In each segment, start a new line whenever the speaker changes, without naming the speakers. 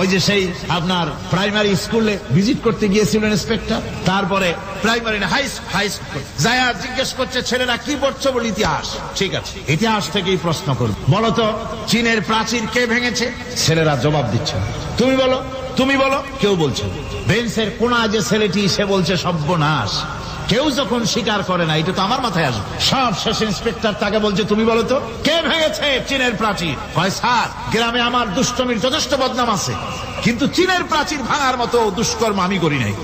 ওই যে সেই আপনার প্রাইমারি স্কুলে ভিজিট করতে গিয়েছিলেন ইন্সপেক্টর তারপরে প্রাইমারি হাই হাই স্কুল যায়া জিজ্ঞেস করছে, ছেলেরা কি পড়ছো বলে ইতিহাস? ঠিক আছে, ইতিহাস থেকেই প্রশ্ন করবে। বলো তো, চীনের প্রাচীর কে ভেঙেছে? ছেলেরা জবাব দিচ্ছে তুমি বলো তুমি বলো। কেউ বলছে। বেঞ্চের কোনা যে ছেলেটি, সে বলছে সর্বনাশ। কেউ যখন স্বীকার করে না, এটা তো আমার মাথায় আসবে। সব শেষ ইন্সপেক্টর তাকে বলছে, তুমি বলো তো, কে ভেঙেছে চীনের প্রাচীর? হয়, স্যার, গ্রামে আমার দুষ্টমির যথেষ্ট বদনাম আছে। কিন্তু চীনের প্রাচীর ভাঙার মতো দুষ্কর্ম আমি করি নাই।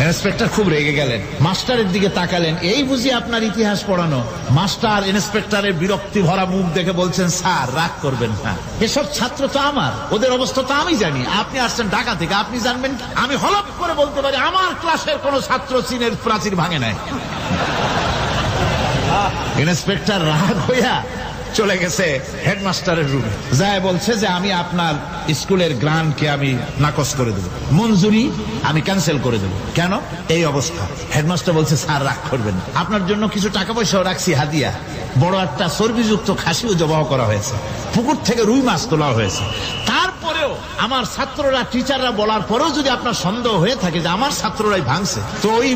ইন্সপেক্টর খুব রেগে গেলেন। মাস্টারের দিকে তাকালেন। এই বুঝি আপনার ইতিহাস পড়ানো? মাস্টার ইন্সপেক্টরের বিরক্তি ভরা মুখ দেখে বলছেন, স্যার, রাগ করবেন না। এসব ছাত্র তো আমার। ওদের অবস্থা তো আমি জানি। আপনি আসছেন ঢাকা থেকে, আপনি জানবেন আমি হলপ করে বলতে পারি, আমার ক্লাসের কোন ছাত্র চীনের প্রাচীর ভাঙে নাই। ইন্সপেক্টর রাগ হইয়া চলে গেছে হেডমাস্টারের রুমে যায় বলছে যে, আমি আপনার স্কুলের গ্রান্টকে আমি নাকচ করে দেবো। মঞ্জুরি আমি ক্যান্সেল করে দেবো। কেন? এই অবস্থা। হেডমাস্টার বলছে, স্যার, রাগ করবেন। আপনার জন্য কিছু টাকা পয়সাও রাখছি, হাদিয়া। বড় একটা চর্বিযুক্ত খাসিও জবাহ করা হয়েছে। পুকুর থেকে রুই মাছ তোলা হয়েছে। তারপরেও আমার ছাত্ররা টিচাররা বলার পরেও যদি আপনার সন্দেহ হয়ে থাকে যে আমার ছাত্ররাই ভাঙছে, তো ওই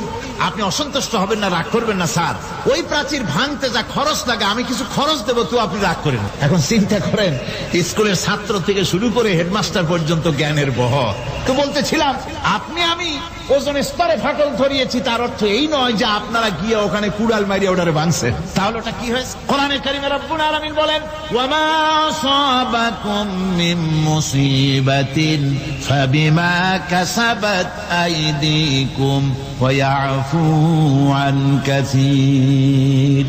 আপনি অসন্তুষ্ট হবেন না, রাগ করবেন না, স্যার। ওই প্রাচীর ভাঙতে যা খরচ লাগে, আমি কিছু খরচ দেবো, তো আপনি রাগ করেন এখন চিন্তা করেন, স্কুলের ছাত্র থেকে শুরু করে হেডমাস্টার পর্যন্ত জ্ঞানের বহ। তো বলতেছিলাম, আপনি আমি ওজন স্তরে ফাটল ধরিয়েছি, তার অর্থ এই নয় যে আপনারা গিয়ে ওখানে কুড়াল মারিয়ে ওটারে ভাঙছেন। তাহলে ওটা কি হয়েছে? কোরআনে কারিমে রব্বুল আলামিন বলেন ওয়ামা সাবাকুম মিন মুসিবাতিন ফাবিমা কাসাবাত আইদিকুম ওয়া ইয়াফু আন কাসীর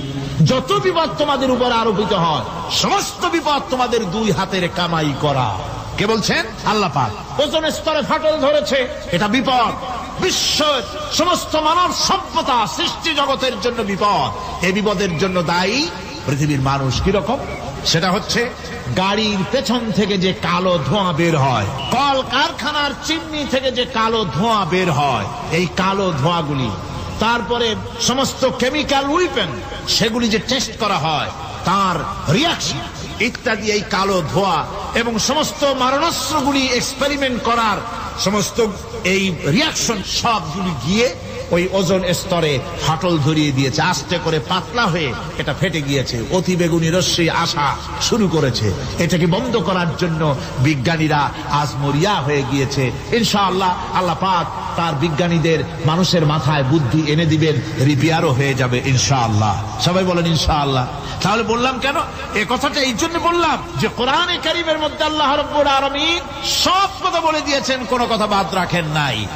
যত বিপদ তোমাদের উপর আরোপিত হয়, সমস্ত বিপদ তোমাদের দুই হাতের কামাই করা। কে বলছেন? আল্লাহ পাক। ওজন স্তরে ফাটল ধরেছে, এটা বিপদ। বিশ্বের সমস্ত মানব সভ্যতা সৃষ্টি জগতের জন্য বিপদ। এ বিপদের জন্য দায়ী পৃথিবীর মানুষ কীরকম? সেটা হচ্ছে গাড়ির পেছন থেকে যে কালো ধোঁয়া বের হয় কল কারখানার চিমনি থেকে যে কালো ধোঁয়া বের হয়, এই কালো ধোঁয়াগুলি। তারপরে সমস্ত কেমিক্যাল উইপেন সেগুলি যে টেস্ট করা হয়, তার রিয়াকশন ইত্যাদি এই কালো ধোয়া এবং সমস্ত মারণাস্ত্রগুলি এক্সপেরিমেন্ট করার সমস্ত এই রিয়াকশন সবগুলি গিয়ে ওই ওজন স্তরে ফাটল ধরিয়ে দিয়েছে। আস্তে করে পাতলা হয়ে এটা ফেটে গিয়েছে। অতি বেগুনি রশ্মি আসা শুরু করেছে। এটাকে বন্ধ করার জন্য বিজ্ঞানীরা আজ মরিয়া হয়ে গিয়েছে। ইনশাআল্লাহ আল্লাহ পাক তার বিজ্ঞানীদের মানুষের মাথায় বুদ্ধি এনে দিবেন, রিপেয়ারও হয়ে যাবে ইনশাআল্লাহ। সবাই বলেন ইনশাআল্লাহ। তাহলে বললাম কেন? এ কথাটা এই জন্য বললাম যে কোরআনে কারিমের মধ্যে আল্লাহ রব্বুল আলামিন সব কথা বলে দিয়েছেন, কোনো কথা বাদ রাখেন নাই।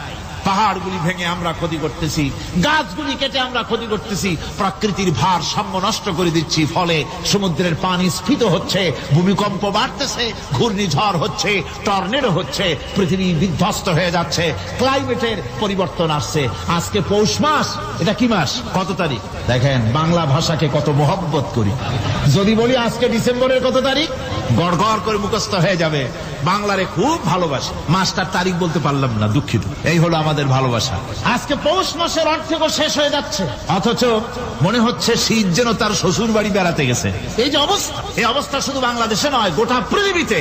পাহাড়গুলি ভেঙে আমরা ক্ষতি করতেছি, গাছগুলি কেটে আমরা ক্ষতি করতেছি, প্রকৃতির ভার সাম্য নষ্ট করে দিচ্ছি, ফলে সমুদ্রের পানি স্ফীত হচ্ছে, ভূমিকম্প বাড়তেছে, ঘূর্ণিঝড় হচ্ছে, টর্নেডো হচ্ছে, পৃথিবী বিধ্বস্ত হয়ে যাচ্ছে, ক্লাইমেটের পরিবর্তন আসছে। আজকে পৌষ মাস, এটা কি মাস? কত তারিখ? দেখেন, বাংলা ভাষাকে কত মহব্বত করি। যদি বলি আজকে ডিসেম্বরের কত তারিখ? গড় গড় করে মুখস্থ হয়ে যাবে। বাংলারে খুব ভালোবাসে। মাসটার তারিখ বলতে পারলাম না দুঃখিত। এই হলো আমাদের ভালোবাসা। আজকে পৌষ মাসের অর্থেকও শেষ হয়ে যাচ্ছে। অথচ মনে হচ্ছে শীত যেন তার শ্বশুর বাড়ি বেড়াতে গেছে। এই যে অবস্থা। এই অবস্থা শুধু বাংলাদেশে নয় গোটা পৃথিবীতে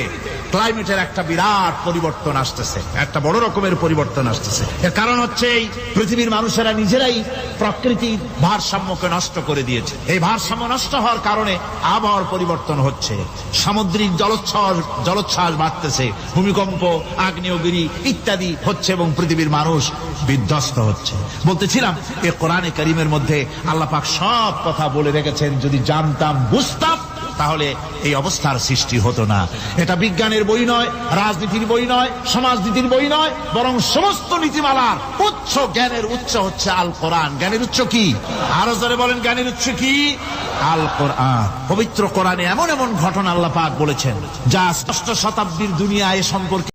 ক্লাইমেটের একটা বিরাট পরিবর্তন আসতেছে। একটা বড় রকমের পরিবর্তন আসতেছে। এর কারণ হচ্ছে এই পৃথিবীর মানুষেরা নিজেরাই প্রকৃতির ভারসাম্যকে নষ্ট করে দিয়েছে। এই ভারসাম্য নষ্ট হওয়ার কারণে আবহাওয়ার পরিবর্তন হচ্ছে। সামুদ্রিক জলোচ্ছ্বাস জলোচ্ছ্বাস বাড়তেছে। ভূমিকম্প, আগ্নেয়গিরি ইত্যাদি হচ্ছে এবং পৃথিবীর মানুষ বিধ্বস্ত হচ্ছে। বলতেছিলাম, এ কোরআনে করিমের মধ্যে আল্লাহ পাক সব কথা বলে রেখেছেন। যদি জানতাম, বুঝতাম, তাহলে এই অবস্থার সৃষ্টি হতো না। এটা বিজ্ঞানের বই নয়, রাজনীতির বই নয়, সমাজনীতির বই নয়, বরং সমস্ত নীতিমালার উচ্চ জ্ঞানের উচ্চ হচ্ছে আল কোরআন। জ্ঞানের উচ্চ কি? আরও জোরে বলেন, জ্ঞানের উচ্চ কি? আল কোরআন পবিত্র কোরআনে এমন এমন ঘটনা আল্লাহ পাক বলেছেন, যা ষষ্ঠ শতাব্দীর দুনিয়ায় সম্পর্কে